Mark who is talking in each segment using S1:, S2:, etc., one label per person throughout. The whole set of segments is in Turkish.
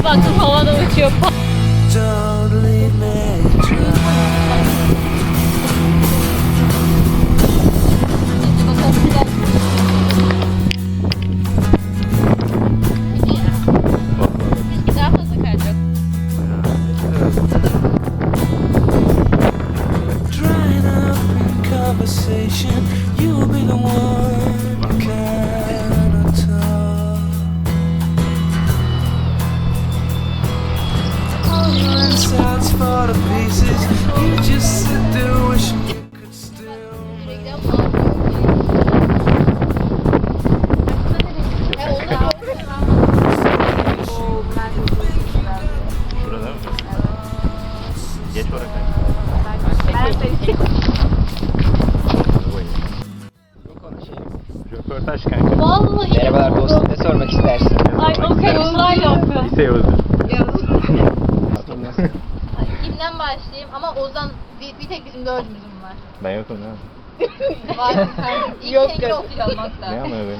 S1: 오빠 저 봐봐 너무 귀엽다. Insides fall to pieces. You just sit there wishing you could still.
S2: Bir, bir tek bizim dördümüzün var.
S3: Ben yokum değil mi?
S2: Var. İlk
S4: Yok, yok.
S2: hatta.
S3: Ne ama benim de?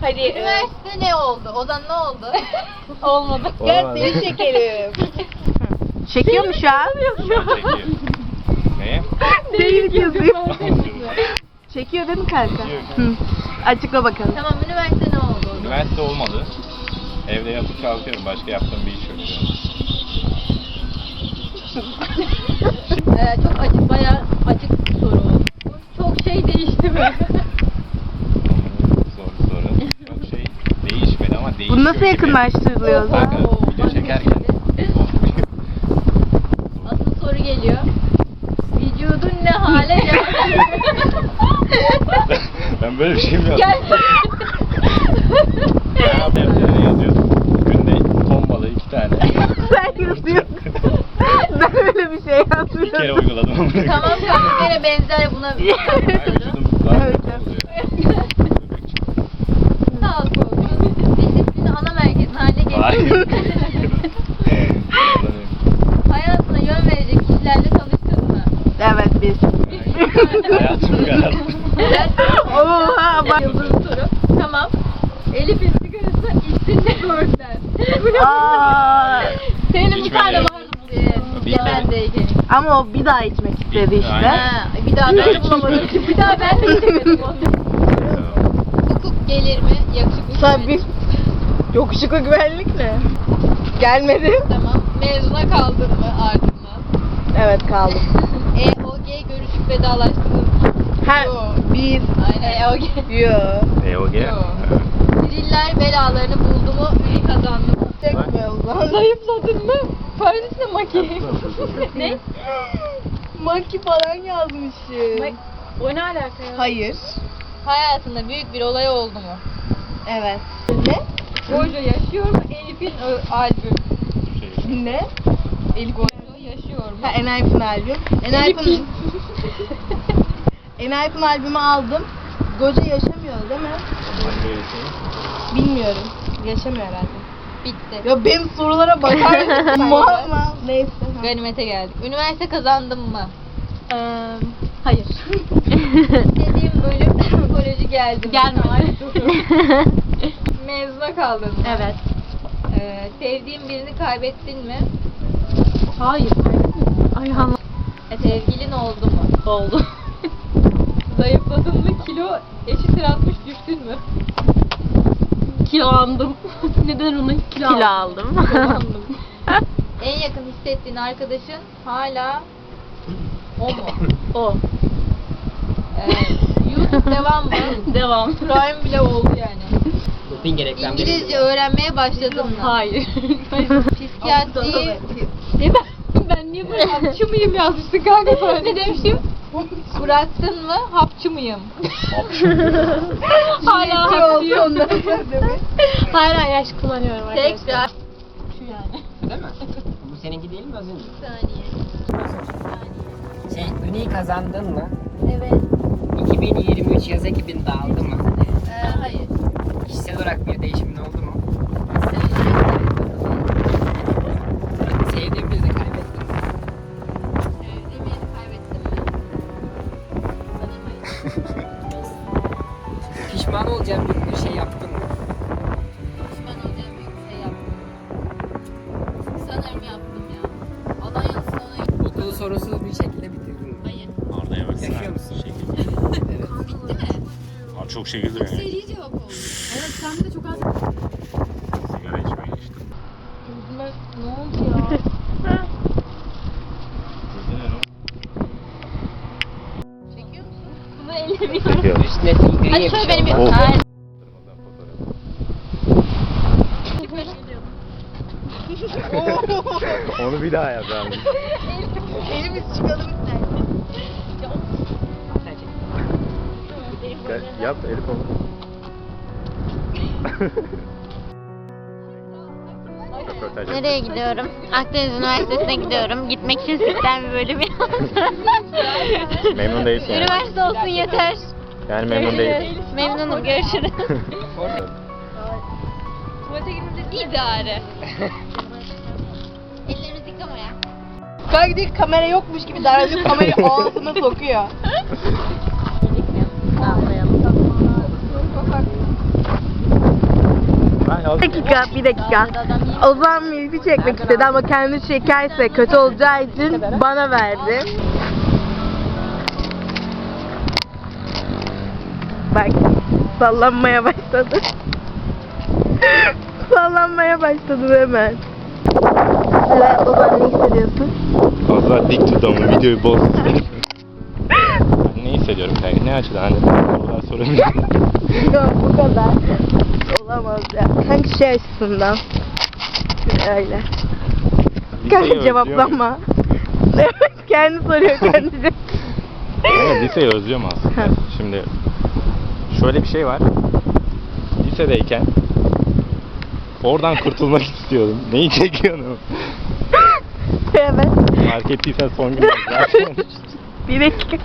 S4: Hadi. e,
S2: Üniversite ne oldu? Ozan ne oldu?
S4: Olmadı.
S3: Gel
S4: Gel seni çekelim. Çekiyor mu şu an?
S3: Çekiyor. Neye?
S4: Değil yazıyor. Çekiyor değil mi kanka? Hı. Açıkla bakalım.
S2: tamam üniversite ne oldu?
S3: Üniversite olmadı. Evde yatıp kalkıyorum. Başka yaptığım bir iş yok.
S2: Ee, çok açık, bayağı açık bir soru oldu. Çok şey değişti mi?
S3: Zor soru. Çok şey değişmedi ama değişiyor.
S4: Bu nasıl
S3: gibi.
S4: yakınlaştırılıyor?
S3: Kanka video çekerken.
S2: Asıl soru geliyor. Vücudun ne hale geldi?
S3: ben böyle bir şey mi yaptım?
S2: Gel.
S3: Ne yapayım? yazıyordum. Günde ton balığı iki tane.
S4: Sen yazıyorsun. ben öyle bir şey
S3: Bir kere
S4: yazmıyorum.
S3: uyguladım onu.
S2: tamam karaktere
S3: daha
S4: Evet.
S3: kötü oluyor.
S2: Sağ ol. Disiplini ana merkezin haline
S3: Hayır.
S2: getirdim. Hayatına yön verecek kişilerle tanıştın mı?
S4: Evet biz.
S3: Hayatım kadar.
S4: Oha bak.
S2: Tamam. Elif'in sigarası içsin görsen.
S4: Aa,
S2: Senin bir tane vardı bu. Yemen'deyken.
S4: ama o bir daha içmek istedi işte.
S2: Ha, bir daha ben de bulamadım. bir daha ben de içemedim onu. Hukuk gelir mi? Yakışıklı
S4: Tabii.
S2: güvenlik.
S4: Yokuşuka güvenlik ne? Gelmedi.
S2: Tamam. Mezuna kaldın mı ardından?
S4: Evet kaldım.
S2: EOG görüşüp vedalaştınız mı?
S4: Ha,
S2: Yo.
S4: biz.
S2: Aynen EOG.
S4: Yo.
S3: EOG.
S2: Yo. Diriller belalarını buldu mu? Ünlü kazandı mı?
S4: O zaman.
S2: Zayıfladın mı? Paris'te maki. ne?
S4: Maki falan yazmışım.
S2: O ne alaka ya?
S4: Hayır.
S2: Hayatında büyük bir olay oldu mu?
S4: Evet. Ne?
S2: Gojo yaşıyor mu? Elif'in ö- albüm.
S4: Ne? Elif
S2: Gojo yaşıyor mu?
S4: Ha Enayp'ın albüm. Enayp'ın Enayp'ın albümü aldım. Goca yaşamıyor değil mi? Bilmiyorum. Yaşamıyor herhalde.
S2: Bitti.
S4: Ya benim sorulara bakar mısın? Muamma. Neyse.
S2: Ganimete geldik. Üniversite kazandın mı?
S4: hayır.
S2: İstediğim bölüm koleji geldi mi?
S4: Gelmedi.
S2: Mezuna kaldın mı?
S4: Evet.
S2: Ee, sevdiğin birini kaybettin mi?
S4: Hayır. Ay Allah.
S2: E, sevgilin oldu mu?
S4: Oldu.
S2: Zayıfladın mı? Kilo eşittir 60 düştün mü?
S4: Kilo aldım. Neden onu kilo,
S2: Kilo
S4: aldım?
S2: En yakın hissettiğin arkadaşın hala o mu?
S4: o.
S2: Ee, YouTube devam mı?
S4: Devam.
S2: Prime bile oldu yani.
S5: Doping
S2: İngilizce öğrenmeye başladın mı?
S4: Hayır.
S2: Psikiyatri... Ne ben, ben niye böyle hapçı mıyım yazmışsın kanka sana ne demişim? Bıraktın mı? Hapçı mıyım? Hala hapçıyım.
S4: Hala yaş kullanıyorum
S2: Tekrar.
S5: Değil mi? Bu seninki değil mi az önce?
S2: Bir saniye.
S5: Şey, Ünlü'yü kazandın mı?
S2: Evet.
S5: İlk 2023 yaz ekibin dağıldı mı?
S2: Ee, hayır.
S5: Kişisel olarak bir değişimin oldu mu?
S3: Abi çok şekil duruyor. yani.
S2: Seri cevap oldu. Evet sen de çok az.
S3: Sigara içmeye geçtim.
S2: Ne oldu ya? Çekiyor musun? Bunu ellemiyorum.
S3: Çekiyorum.
S5: Üstüne gri
S2: Hadi
S5: bir
S2: şöyle benim
S5: oldu.
S3: Of.
S2: Hayır.
S3: Onu bir daha yap abi.
S4: Elimiz çıkalım
S3: yap Elif onu. Röportaj yap.
S6: Nereye gidiyorum? Akdeniz Üniversitesi'ne gidiyorum. Gitmek için sizden bir bölüm yazdım.
S3: Memnun değilsin yani.
S6: Üniversite olsun yeter.
S3: Yani memnun değilsin.
S6: Memnunum. Görüşürüz.
S2: Tuvalete girmemize idare.
S6: Ellerinizi yıkamaya.
S4: Kanka değil kamera yokmuş gibi davranıyor kamerayı ağzına sokuyor.
S3: Ben yaz-
S4: Bir dakika, bir dakika. Ozan milfi çekmek istedi ama kendi çekerse kötü olacağı için bana verdi. Bak, sallanmaya başladı. sallanmaya başladı hemen. Evet, Ozan ne hissediyorsun?
S3: Daha dik tut ama videoyu boz. Ne hissediyorum kanka? Ne açıdan? Hani sorular sorabilirim.
S4: Yok, bu kadar. Olamaz ya. Hangi şey açısından? Öyle. Kanka
S3: özlüyor
S4: cevaplama. Evet, kendi soruyor kendisi.
S3: Kanka liseyi özlüyorum aslında. Şimdi şöyle bir şey var. Lisedeyken oradan kurtulmak istiyordum. Neyi çekiyorsun?
S4: evet.
S3: Fark ettiysen son gün zaten.
S4: Bir dakika.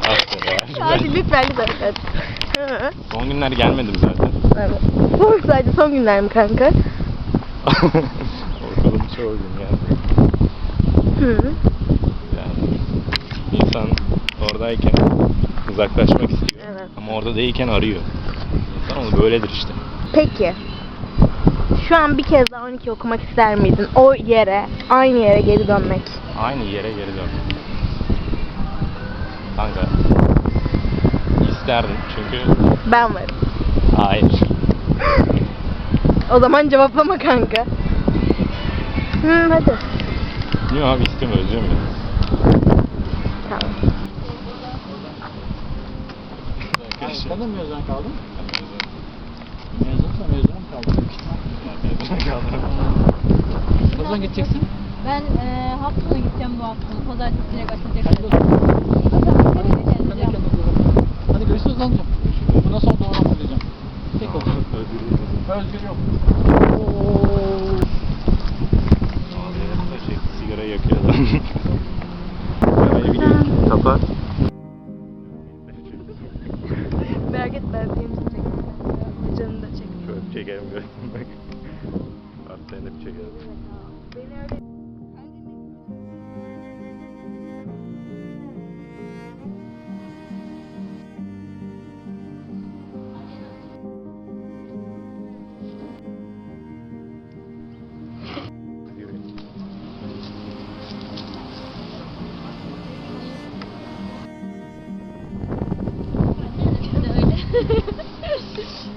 S3: Aslında
S4: Hadi lütfen lütfen.
S3: Son günler gelmedim zaten.
S4: Evet. Son sadece son günler mi kanka?
S3: Okulum çoğu gün yani.
S4: Hı.
S3: yani. İnsan oradayken uzaklaşmak istiyor.
S4: Evet.
S3: Ama orada değilken arıyor. İnsan onu böyledir işte.
S4: Peki. Şu an bir kez daha 12 okumak ister miydin? O yere, aynı yere geri dönmek.
S3: Aynı yere geri dön. Kanka. İsterdim çünkü
S4: Ben varım.
S3: hayır.
S4: O zaman cevaplama kanka. Hı, hadi.
S3: Niye abi istemiyorum özlüyorum ya.
S4: Tamam.
S7: Sen de mezun kaldın? Mezunsa mezunum kaldın. Ne zaman gideceksin?
S2: Ben e, hafta sonu gideceğim bu hafta. Pazartesi direkt açılacak.
S7: Hadi o zaman. Sen de kendinize bakın. Hadi görüşürüz lancım. Bundan sonra doğru diyeceğim. Tek ol. Özgür yok.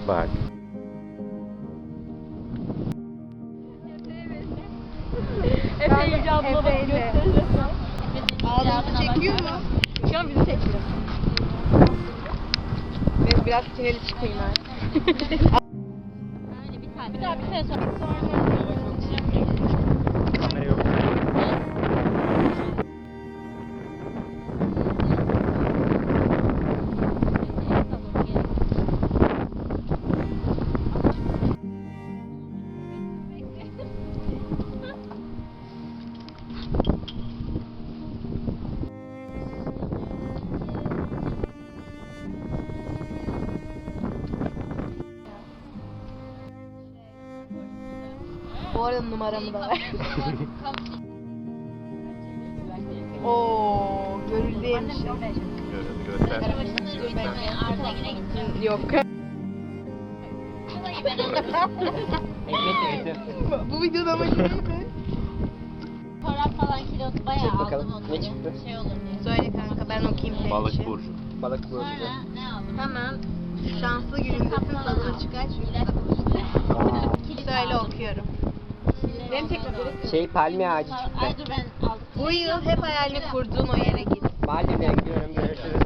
S3: Bak.
S2: Efe abla bak gösterir.
S4: Ağzını çekiyor mu? Şu an bizi çekiyor. Ben biraz sinirli çıkayım artık.
S2: Bir daha bir sene sonra.
S4: Numaramı da ver. Oo, görüldü yemiş.
S3: Gö- Göster.
S4: Yok. Bu videoda ama neydi?
S6: Çorap falan kilosu bayağı
S5: Çek
S6: aldım onu.
S5: ne çıktı?
S6: Şey olur diye.
S4: Söyle kanka ben okuyayım senin
S3: Balık
S4: için.
S3: burcu.
S5: Balık burcu.
S6: Sonra ne aldım?
S4: Tamam. Şanslı günündesin tadını çıkar.
S6: Kilit
S4: Söyle okuyorum. Benim
S6: sonra-
S5: Şey palmiye ağacı çıktı.
S6: dur ben aldım.
S4: Bu yıl hep hayalini kurduğun o yere git.
S5: Maldiv'e gidiyorum görüşürüz.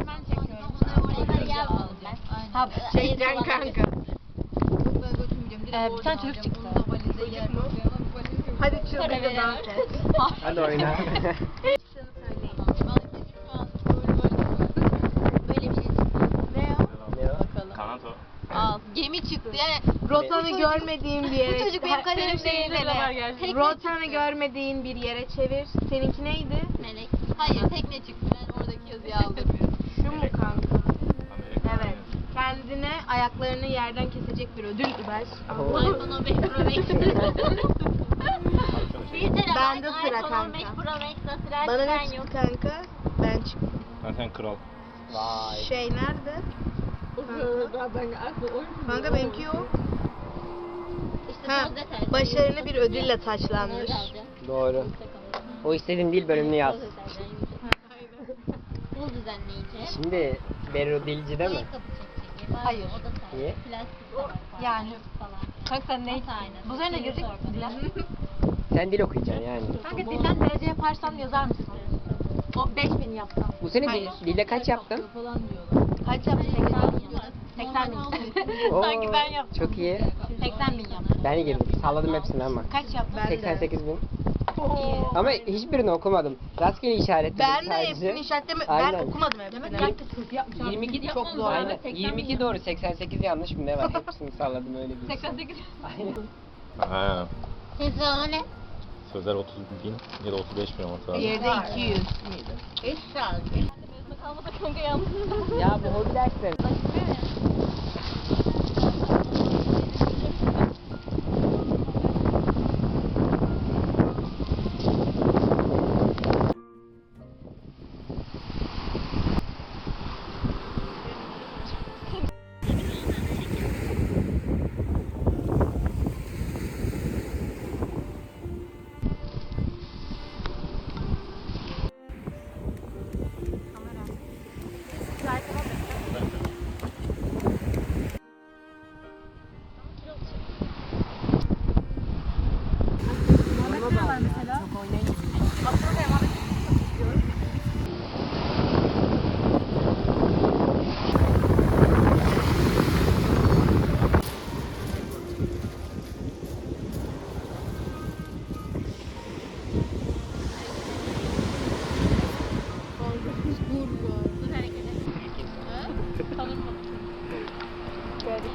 S4: Ha, çekeceksin kanka.
S2: Ee, bir tane çocuk çıktı.
S4: Hadi çılgınca dans et.
S5: Hadi oyna.
S6: Böyle bir şey çıktı.
S5: ne o?
S3: Kanato.
S2: Al. Gemi çıktı yani.
S4: Rotanı görmediğin bir yere.
S2: Bu çocuk benim kaderim değil. Tekne
S4: Rotanı
S2: çıktı.
S4: görmediğin bir yere çevir. Seninki neydi?
S6: Melek.
S2: Hayır tekne çıktı. Ben oradaki yazıyı aldırmıyorum.
S4: Şu mu kanka?
S3: Amerika.
S4: Evet. Kendine ayaklarını yerden kesecek bir ödül ver.
S6: iPhone 15 Pro Max. Bir terabayt
S4: Bende sıra
S6: iPhone 15
S4: kanka.
S6: Pro Max'la sıra
S4: Bana
S6: sen
S4: ne
S6: yok.
S4: çıktı kanka? Ben çıktım.
S3: Ha, sen kral.
S5: Vay.
S4: Şey nerede? Kanka benimki yok. Ha, başarılı bir ödülle taçlanmış.
S5: Doğru. O istediğin değil bölümünü yaz.
S6: Bul düzenleyici.
S5: Şimdi Berro mi?
S6: Ayakkabı çekeceği var.
S2: Hayır.
S6: O da sen.
S5: Niye?
S2: Yani.
S6: Falan.
S2: Kanka sen ne? Bu üzerine girecek misin Dilan?
S5: Sen dil okuyacaksın yani.
S2: Kanka dilden derece yaparsan yazar mısın? O 5000 yapsam.
S5: Bu sene dil, dilde kaç yaptın?
S2: Kaç yaptın? 80 bin.
S5: Oo,
S2: Sanki ben yaptım.
S5: Çok iyi.
S2: 80 bin yaptım.
S5: Ben girdim. Salladım hepsini ama.
S2: Kaç yaptın?
S5: 88 bin. Ama hiçbirini okumadım. Rastgele işaretledim
S4: Ben de
S5: sadece.
S4: hepsini işaretleme. Ben
S5: Aynen.
S4: okumadım hepsini.
S2: Herkes hızlı yapmış.
S5: 22
S4: Çok zor.
S5: Aynen. 22 doğru 88 yanlış mı ne var? Hepsini salladım öyle bir.
S2: 88.
S5: Aynen.
S3: Ha.
S6: Sıralama ne?
S3: Sözler 30 bin ya da 35 bin olması lazım.
S4: Diğeri de 200.
S6: Esra.
S2: Kalmasa kanka yalnız.
S5: ya bu hobi dersleri.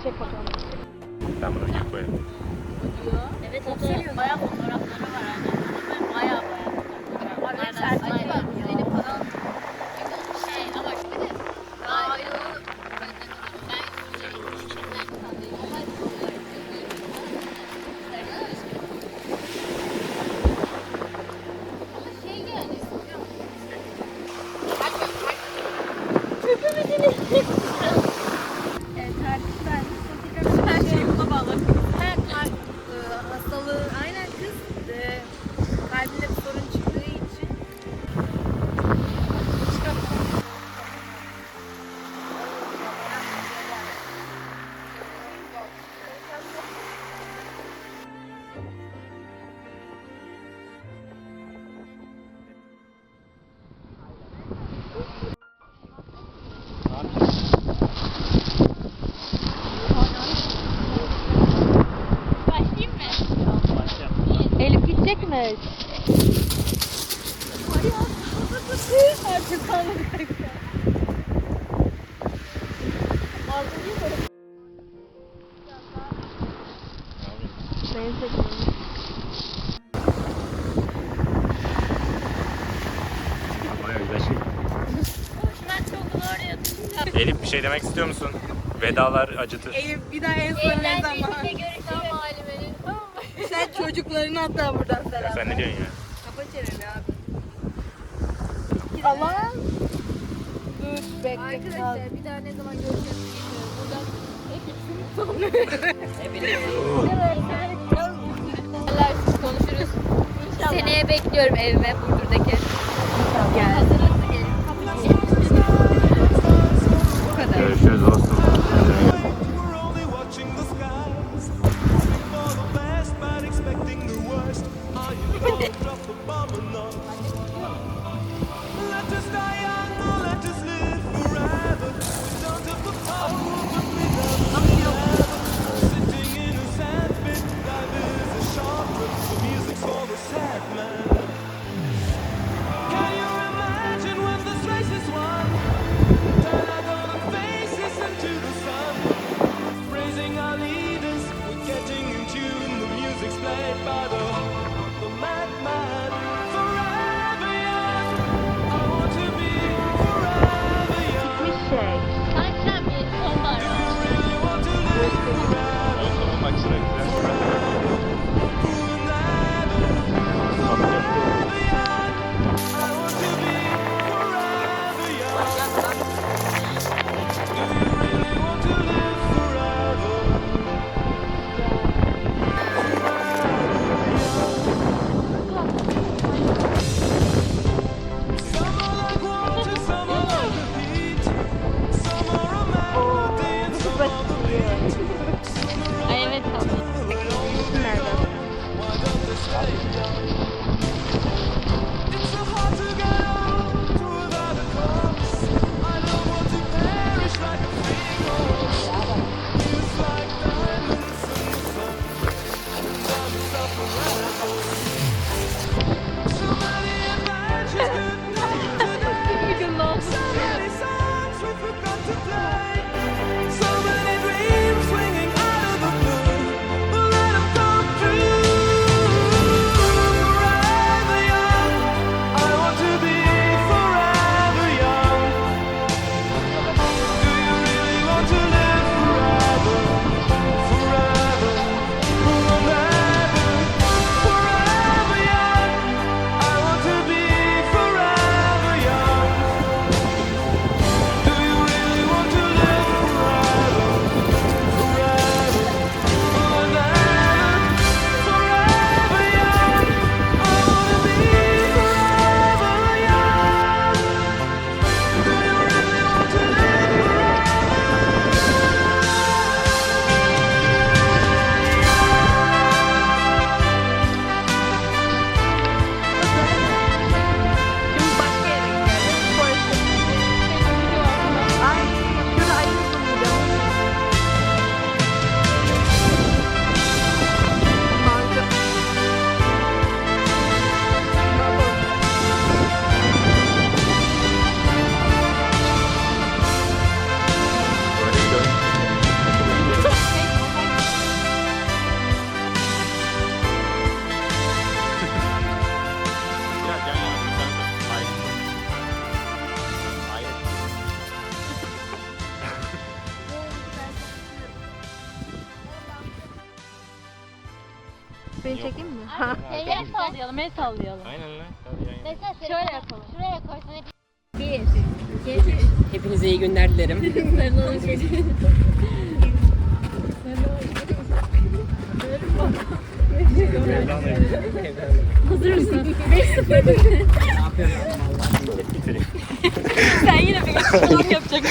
S3: Sen bunu gir koyalım.
S6: Evet o da bayağı fotoğrafları var hani. Benim
S4: seçimim.
S3: Elif bir şey demek istiyor musun? Vedalar acıtır.
S4: Elif bir daha en son ne zaman? Sen çocuklarını hatta buradan selam.
S3: Sen ne diyorsun ya?
S4: Kapa çeneni abi. Allah. Dur bekle.
S2: Arkadaşlar bir daha ne zaman göreceğiz bilmiyorum. Buradan hepimiz. Ne bileyim konuşuruz. İnşallah. Seneye bekliyorum evime Burdur'daki.
S3: Gel.
S4: Seni çekeyim mi? Aynen.
S6: el sallayalım, el sallayalım.
S3: Aynen lan.
S6: Mesela Şöyle yapalım. şuraya koysan. Bir, iki,
S5: Hepinize iyi günler dilerim.
S6: Hazır mısın? 5-0. Sen yine bir yapacak.